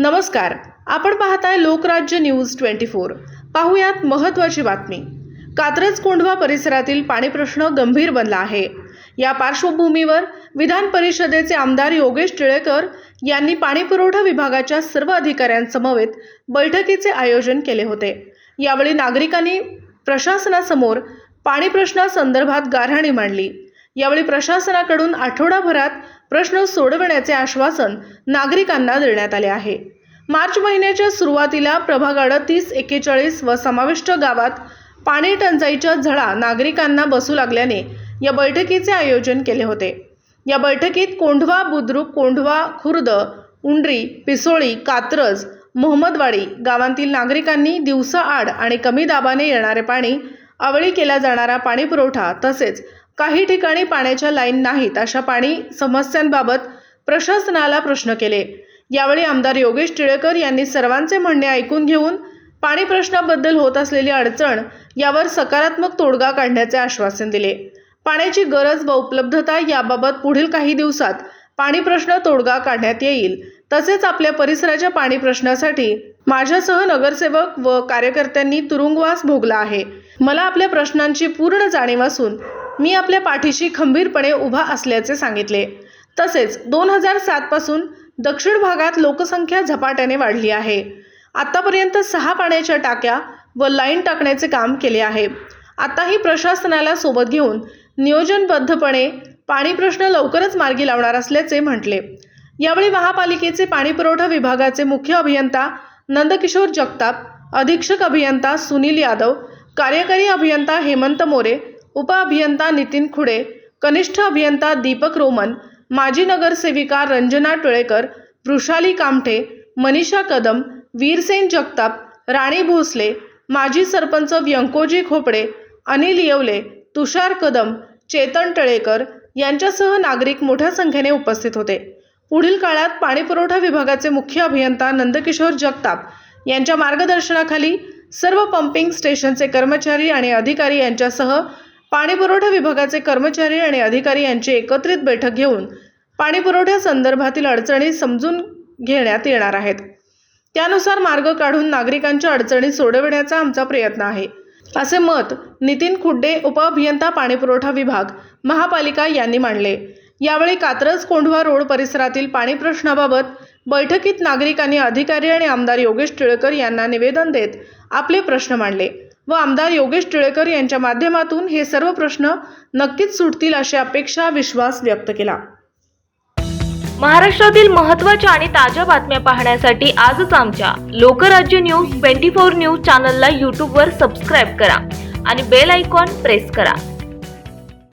नमस्कार आपण पाहताय लोकराज्य न्यूज ट्वेंटी फोर. पाहुयात महत्त्वाची बातमी. कात्रज कोंढवा परिसरातील पाणी प्रश्न गंभीर बनला आहे. या पार्श्वभूमीवर विधान परिषदेचे आमदार योगेश टिळेकर यांनी पाणीपुरवठा विभागाच्या सर्व अधिकाऱ्यांसमवेत बैठकीचे आयोजन केले होते. यावेळी नागरिकांनी प्रशासनासमोर पाणी प्रश्नासंदर्भात गाऱ्हाणी मांडली. यावेळी प्रशासनाकडून आठवडाभरात प्रश्न सोडवण्याचे आश्वासन नागरिकांना देण्यात आले आहे. मार्च महिन्याच्या सुरुवातीला प्रभाग अडतीस एक्केचाळीस व समाविष्ट गावात पाणी टंचाईच्या झळा नागरिकांना बसू लागल्याने या बैठकीचे आयोजन केले होते. या बैठकीत कोंढवा बुद्रुक कोंढवा खुर्द उंडरी पिसोळी कात्रज मोहम्मदवाडी गावांतील नागरिकांनी दिवसाआड आणि कमी दाबाने येणारे पाणी आवळी केला जाणारा पाणीपुरवठा तसेच काही ठिकाणी पाण्याच्या लाईन नाहीत अशा पाणी समस्यांबाबत प्रशासनाला प्रश्न केले. यावेळी आमदार योगेश टिळेकर यांनी सर्वांचे म्हणणे ऐकून घेऊन पाणी प्रश्नाबद्दल होत असलेली अडचण यावर सकारात्मक तोडगा काढण्याचे आश्वासन दिले. पाण्याची गरज व उपलब्धता याबाबत पुढील काही दिवसात पाणी प्रश्न तोडगा काढण्यात येईल. तसेच आपल्या परिसराच्या पाणी प्रश्नासाठी माझ्यासह नगरसेवक व कार्यकर्त्यांनी तुरुंगवास भोगला आहे. मला आपल्या प्रश्नांची पूर्ण जाणीव असून मी आपल्या पाठीशी खंबीरपणे उभा असल्याचे सांगितले. तसेच दोन हजार सातपासून दक्षिण भागात लोकसंख्या झपाट्याने वाढली आहे. आत्तापर्यंत सहा पाण्याच्या टाक्या व लाईन टाकण्याचे काम केले आहे. आताही प्रशासनाला सोबत घेऊन नियोजनबद्धपणे पाणी प्रश्न लवकरच मार्गी लावणार असल्याचे म्हटले. यावेळी महापालिकेचे पाणीपुरवठा विभागाचे मुख्य अभियंता नंदकिशोर जगताप अधीक्षक अभियंता सुनील यादव कार्यकारी अभियंता हेमंत मोरे उपअभियंता नितीन खुडे कनिष्ठ अभियंता दीपक रोमन माजी नगरसेविका रंजना टिळेकर वृषाली कामठे मनीषा कदम वीरसेन जगताप राणी भोसले माजी सरपंच व्यंकोजी खोपडे अनिल येवले तुषार कदम चेतन टळेकर यांच्यासह नागरिक मोठ्या संख्येने उपस्थित होते. पुढील काळात पाणीपुरवठा विभागाचे मुख्य अभियंता नंदकिशोर जगताप यांच्या मार्गदर्शनाखाली सर्व पंपिंग स्टेशनचे कर्मचारी आणि अधिकारी यांच्यासह पाणीपुरवठा विभागाचे कर्मचारी आणि अधिकारी यांची एकत्रित बैठक घेऊन पाणीपुरवठ्या संदर्भातील अडचणी समजून घेण्यात येणार आहेत. त्यानुसार मार्ग काढून नागरिकांच्या अडचणी सोडविण्याचा आमचा प्रयत्न आहे. असे मत नितीन खुड्डे उपअभियंता पाणीपुरवठा विभाग महापालिका यांनी मांडले. यावेळी कात्रज कोंढवा रोड परिसरातील पाणी प्रश्नाबाबत बैठकीत नागरिकांनी अधिकारी आणि आमदार योगेश टिळेकर यांना निवेदन देत आपले प्रश्न मांडले व आमदार योगेश टिळेकर यांच्या माध्यमातून हे सर्व प्रश्न नक्कीच सुटतील अशी अपेक्षा विश्वास व्यक्त केला. महाराष्ट्रातील महत्त्वाच्या आणि ताज्या बातम्या पाहण्यासाठी आजच आमच्या Lokrajya news twenty four news चॅनलला यूट्यूबवर सबस्क्राईब करा आणि बेल आयकॉन प्रेस करा.